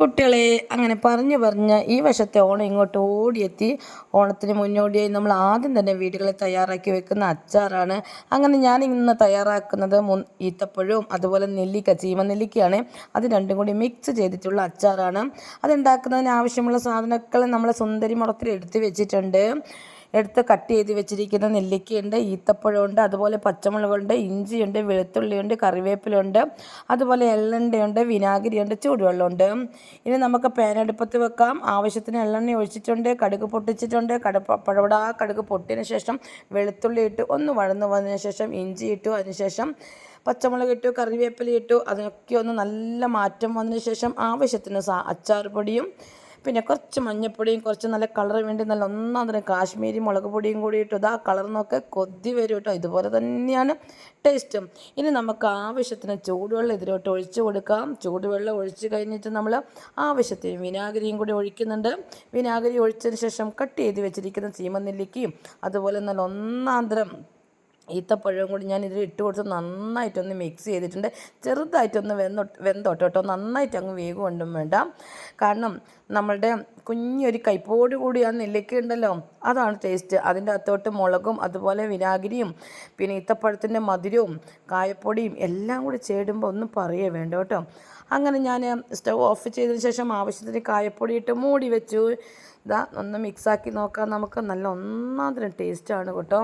കുട്ടികളെ അങ്ങനെ പറഞ്ഞു പറഞ്ഞ് ഈ വശത്തെ ഓണം ഇങ്ങോട്ട് ഓടിയെത്തി. ഓണത്തിന് മുന്നോടിയായി നമ്മൾ ആദ്യം തന്നെ വീടുകളിൽ തയ്യാറാക്കി വെക്കുന്ന അച്ചാറാണ്. അങ്ങനെ ഞാൻ ഇന്ന് തയ്യാറാക്കുന്നത് മു ഈത്തപ്പഴവും അതുപോലെ നെല്ലിക്ക ചീമനെല്ലിക്കയാണ് അത് രണ്ടും കൂടി മിക്സ് ചെയ്തിട്ടുള്ള അച്ചാറാണ്. അതുണ്ടാക്കുന്നതിന് ആവശ്യമുള്ള സാധനങ്ങൾ നമ്മളെ സുന്ദരി മുളത്തിൽ എടുത്തു വെച്ചിട്ടുണ്ട്. എടുത്ത് കട്ട് ചെയ്ത് വെച്ചിരിക്കുന്ന നെല്ലിക്കയുണ്ട് ഈത്തപ്പഴമുണ്ട് അതുപോലെ പച്ചമുളകുണ്ട് ഇഞ്ചിയുണ്ട് വെളുത്തുള്ളിയുണ്ട് കറിവേപ്പിലുണ്ട് അതുപോലെ എള്ളെണ്ണയുണ്ട് വിനാഗിരിയുണ്ട് ചൂടുവെള്ളമുണ്ട്. ഇനി നമുക്ക് പേനടുപ്പത്ത് വെക്കാം. ആവശ്യത്തിന് എള്ളെണ്ണ ഒഴിച്ചിട്ടുണ്ട് കടുക് പൊട്ടിച്ചിട്ടുണ്ട്. കടുപ്പ പഴവടാ കടുക് പൊട്ടിയതിന് ശേഷം വെളുത്തുള്ളി ഇട്ട് ഒന്ന് വഴന്നു വന്നതിന് ശേഷം ഇഞ്ചി ഇട്ടു അതിനുശേഷം പച്ചമുളക് ഇട്ടു കറിവേപ്പില ഇട്ടു അതിനൊക്കെ ഒന്ന് നല്ല മാറ്റം വന്നതിന് ശേഷം ആവശ്യത്തിന് സാ അച്ചാർ പൊടിയും പിന്നെ കുറച്ച് മഞ്ഞപ്പൊടിയും കുറച്ച് നല്ല കളർ വേണ്ടി നല്ല ഒന്നാം തരം കാശ്മീരി മുളക് പൊടിയും കൂടി ഇട്ടു ഇതാ കളറിനൊക്കെ കൊതി വരും കേട്ടോ. ഇതുപോലെ തന്നെയാണ് ടേസ്റ്റും ഇനി നമുക്ക് ആവശ്യത്തിന് ചൂടുവെള്ളം ഇതിലോട്ട് ഒഴിച്ച് കൊടുക്കാം. ചൂടുവെള്ളം ഒഴിച്ച് കഴിഞ്ഞിട്ട് നമ്മൾ ആവശ്യത്തിന് വിനാഗിരിയും കൂടി ഒഴിക്കുന്നുണ്ട്. വിനാഗിരി ഒഴിച്ചതിന് ശേഷം കട്ട് ചെയ്ത് വെച്ചിരിക്കുന്ന ചീമനെല്ലിക്കയും അതുപോലെ നല്ല ഒന്നാം തരം ഈത്തപ്പഴവും കൂടി ഞാൻ ഇതിൽ ഇട്ട് കൊടുത്ത് നന്നായിട്ടൊന്ന് മിക്സ് ചെയ്തിട്ടുണ്ട്. ചെറുതായിട്ടൊന്ന് വെന്തോ വെന്തോട്ടോ കേട്ടോ നന്നായിട്ട് അങ്ങ് വേഗം വേണ്ട. കാരണം നമ്മളുടെ കുഞ്ഞൊരു കൈപ്പോട് കൂടി ആ നെല്ലിക്ക ഉണ്ടല്ലോ അതാണ് ടേസ്റ്റ് അതിന്റെ അകത്തോട്ട് മുളകും അതുപോലെ വിനാഗിരിയും പിന്നെ ഈത്തപ്പഴത്തിന്റെ മധുരവും കായപ്പൊടിയും എല്ലാം കൂടി ചേടുമ്പോൾ ഒന്നും പറയേ വേണ്ട കേട്ടോ. അങ്ങനെ ഞാൻ സ്റ്റവ് ഓഫ് ചെയ്തതിന് ശേഷം ആവശ്യത്തിന് കായപ്പൊടി ഇട്ട് മൂടി വെച്ചു. ഇതാ ഒന്ന് മിക്സാക്കി നോക്കാം. നമുക്ക് നല്ല ഒന്നാം തരം ടേസ്റ്റാണ് കേട്ടോ.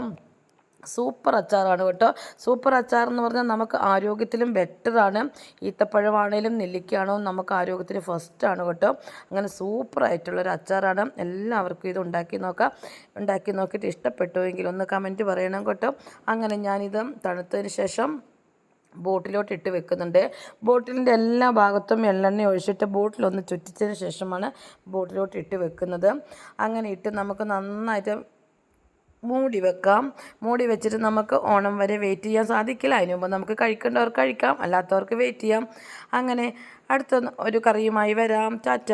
സൂപ്പർ അച്ചാറാണ് കേട്ടോ. സൂപ്പർ അച്ചാർ എന്ന് പറഞ്ഞാൽ നമുക്ക് ആരോഗ്യത്തിലും ബെറ്ററാണ് ഈത്തപ്പഴമാണേലും നെല്ലിക്കയാണോ നമുക്ക് ആരോഗ്യത്തിന് ഫസ്റ്റാണ് കേട്ടോ. അങ്ങനെ സൂപ്പറായിട്ടുള്ളൊരു അച്ചാറാണ്. എല്ലാവർക്കും ഇത് ഉണ്ടാക്കി നോക്കാം. ഉണ്ടാക്കി നോക്കിയിട്ട് ഇഷ്ടപ്പെട്ടുവെങ്കിൽ ഒന്ന് കമന്റ് പറയണം കേട്ടോ. അങ്ങനെ ഞാനിത് തണുത്തതിന് ശേഷം ബോട്ടിലോട്ട് ഇട്ട് വെക്കുന്നുണ്ട്. ബോട്ടിലിന്റെ എല്ലാ ഭാഗത്തും എള്ളെണ്ണ ഒഴിച്ചിട്ട് ബോട്ടിലൊന്ന് ചുറ്റിച്ചതിന് ശേഷമാണ് ബോട്ടിലോട്ട് ഇട്ട് വെക്കുന്നത്. അങ്ങനെ ഇട്ട് നമുക്ക് നന്നായിട്ട് മൂടി വെക്കാം. മൂടി വെച്ചിട്ട് നമുക്ക് ഓണം വരെ വെയിറ്റ് ചെയ്യാൻ സാധിക്കില്ല. അതിന് മുമ്പ് നമുക്ക് കഴിക്കേണ്ടവർക്ക് കഴിക്കാം. അല്ലാത്തവർക്ക് വെയിറ്റ് ചെയ്യാം. അങ്ങനെ അടുത്ത ഒരു കറിയുമായി വരാം. ടാറ്റ.